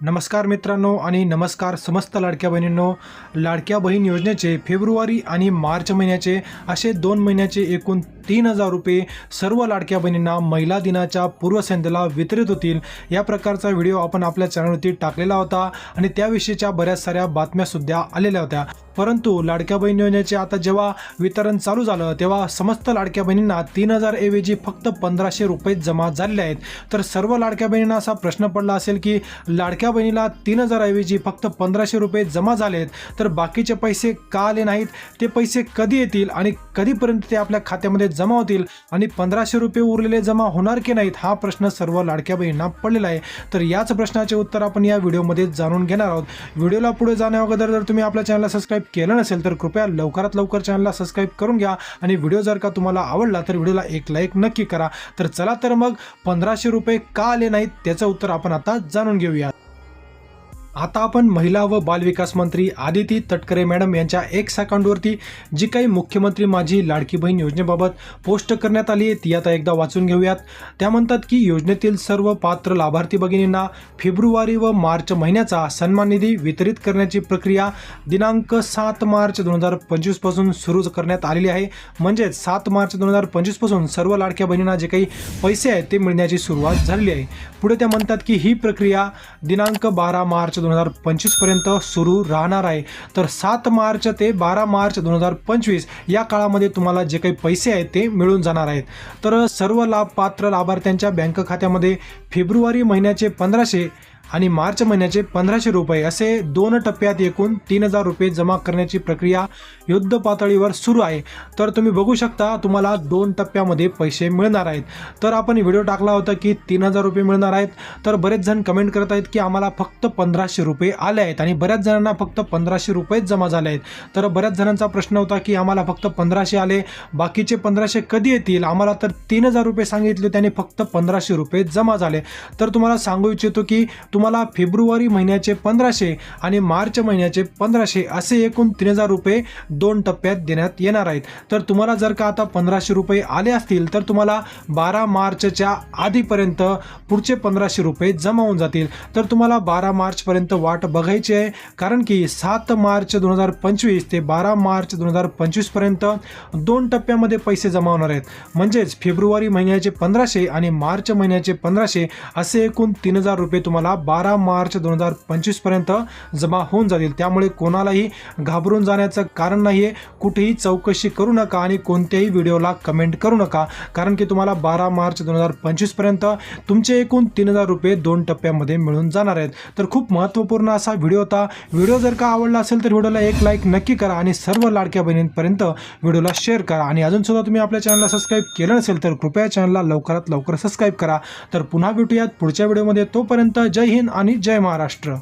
नमस्कार मित्रांनो आणि नमस्कार समस्त लाडक्या बहिणींनो. लाडक्या बहीण योजनेचे फेब्रुवारी आणि मार्च महिन्याचे असे दोन महिन्याचे एकूण तीन हजार रुपये सर्व लाडक्या बहिणींना महिला दिनाच्या पूर्वसंध्येला वितरित होतील. या प्रकारचा व्हिडिओ आपण आपल्या चॅनलवरती टाकलेला होता आणि त्याविषयीच्या बऱ्याच साऱ्या बातम्यासुद्धा आलेल्या होत्या. परंतु लाडक्या बहीण योजनेचे आता जेव्हा वितरण चालू झालं तेव्हा समस्त लाडक्या बहिणींना तीन हजार ऐवजी फक्त पंधराशे रुपये जमा झालेले आहेत. तर सर्व लाडक्या बहिणींना असा प्रश्न पडला असेल की लाडक्या बहिणीला तीन हजारऐवजी फक्त पंधराशे रुपये जमा झालेत तर बाकीचे पैसे का आले नाहीत? ते पैसे कधी येतील आणि कधीपर्यंत ते आपल्या खात्यामध्ये जमा होतील आणि पंधराशे रुपये उरलेले जमा होणार की नाहीत हा प्रश्न सर्व लाडक्या बहिणींना पडलेला आहे. तर याच प्रश्नाचे उत्तर आपण या व्हिडिओमध्ये जाणून घेणार आहोत. व्हिडिओला पुढे जाण्या अगोदर जर तुम्ही आपल्या चॅनलला सबस्क्राईब केलं नसेल तर कृपया लवकरात लवकर चॅनलला सबस्क्राईब करून घ्या. आणि व्हिडिओ जर का तुम्हाला आवडला तर व्हिडिओला एक लाईक नक्की करा. तर चला तर मग पंधराशे रुपये का आले नाहीत त्याचं उत्तर आपण आता जाणून घेऊया. आता आपण महिला व बालविकास मंत्री आदिती तटकरे मॅडम यांच्या एक्स अकाउंटवरती जी काही मुख्यमंत्री माझी लाडकी बहीण योजनेबाबत पोस्ट करण्यात आली आहे ती आता एकदा वाचून घेऊयात. त्या म्हणतात की योजनेतील सर्व पात्र लाभार्थी भगिनींना फेब्रुवारी व मार्च महिन्याचा सन्मान निधी वितरित करण्याची प्रक्रिया दिनांक सात मार्च दोन हजार पंचवीसपासून सुरू करण्यात आलेली आहे. म्हणजेच सात मार्च दोन हजार पंचवीसपासून सर्व लाडक्या बहिणींना जे काही पैसे आहेत ते मिळण्याची सुरुवात झालेली आहे. पुढे त्या म्हणतात की ही प्रक्रिया दिनांक बारा मार्च दोन दोन हजार पंचवीसपर्यंत सुरू राहणार आहे. तर सात मार्च ते बारा मार्च दोन हजार पंचवीस या काळामध्ये तुम्हाला जे काही पैसे आहेत ते मिळून जाणार आहेत. तर सर्व लाभपात्र लाभार्थ्यांच्या बँक खात्यामध्ये फेब्रुवारी महिन्याचे पंधराशे आणि मार्च महिन्याचे पंधराशे रुपये असे दोन टप्प्यात एकूण तीन हजार रुपये जमा करण्याची प्रक्रिया युद्ध पातळीवर सुरू आहे. तर तुम्ही बघू शकता तुम्हाला दोन टप्प्यामध्ये पैसे मिळणार आहेत. तर आपण व्हिडिओ टाकला होता की तीन हजार रुपये मिळणार आहेत. तर बरेच जण कमेंट करत आहेत की आम्हाला फक्त पंधराशे रुपये आले आहेत आणि बऱ्याच जणांना फक्त पंधराशे रुपयेच जमा झाले आहेत. तर बऱ्याच जणांचा प्रश्न होता की आम्हाला फक्त पंधराशे आले बाकीचे पंधराशे कधी येतील? आम्हाला तर तीन हजार रुपये सांगितले त्याने फक्त पंधराशे रुपये जमा झाले. तर तुम्हाला सांगू इच्छितो की तुम्हाला फेब्रुवारी महिन्याचे पंधराशे आणि मार्च महिन्याचे पंधराशे असे एकूण तीन हजार रुपये दोन टप्प्यात देण्यात येणार आहेत. तर तुम्हाला जर का आता पंधराशे रुपये आले असतील तर तुम्हाला बारा मार्चच्या आधीपर्यंत पुढचे पंधराशे रुपये जमा होऊन जातील. तर तुम्हाला बारा मार्चपर्यंत वाट बघायची आहे कारण की सात मार्च दोन हजार पंचवीस ते बारा मार्च दोन हजार पंचवीसपर्यंत दोन टप्प्यामध्ये पैसे जमा होणार आहेत. म्हणजेच फेब्रुवारी महिन्याचे पंधराशे आणि मार्च महिन्याचे पंधराशे असे एकूण तीन हजार रुपये तुम्हाला बारा मार्च दोन हजार पंचवीसपर्यंत जमा होऊन जातील. त्यामुळे कोणालाही घाबरून जाण्याचं कारण नाही आहे कुठेही चौकशी करू नका आणि कोणत्याही व्हिडिओला कमेंट करू नका. कारण की तुम्हाला बारा मार्च दोन हजार पंचवीसपर्यंत तुमचे एकूण तीन हजार रुपये दोन टप्प्यामध्ये मिळून जाणार आहेत. तर खूप महत्त्वपूर्ण असा व्हिडिओ होता. व्हिडिओ जर का आवडला असेल तर व्हिडिओला एक लाईक नक्की करा आणि सर्व लाडक्या बहिणींपर्यंत व्हिडिओला शेअर करा. आणि अजूनसुद्धा तुम्ही आपल्या चॅनलला सबस्क्राईब केलं नसेल तर कृपया चॅनलला लवकरात लवकर सबस्क्राईब करा. तर पुन्हा भेटूयात पुढच्या व्हिडिओमध्ये. तोपर्यंत जय हिंद आणि जय महाराष्ट्र.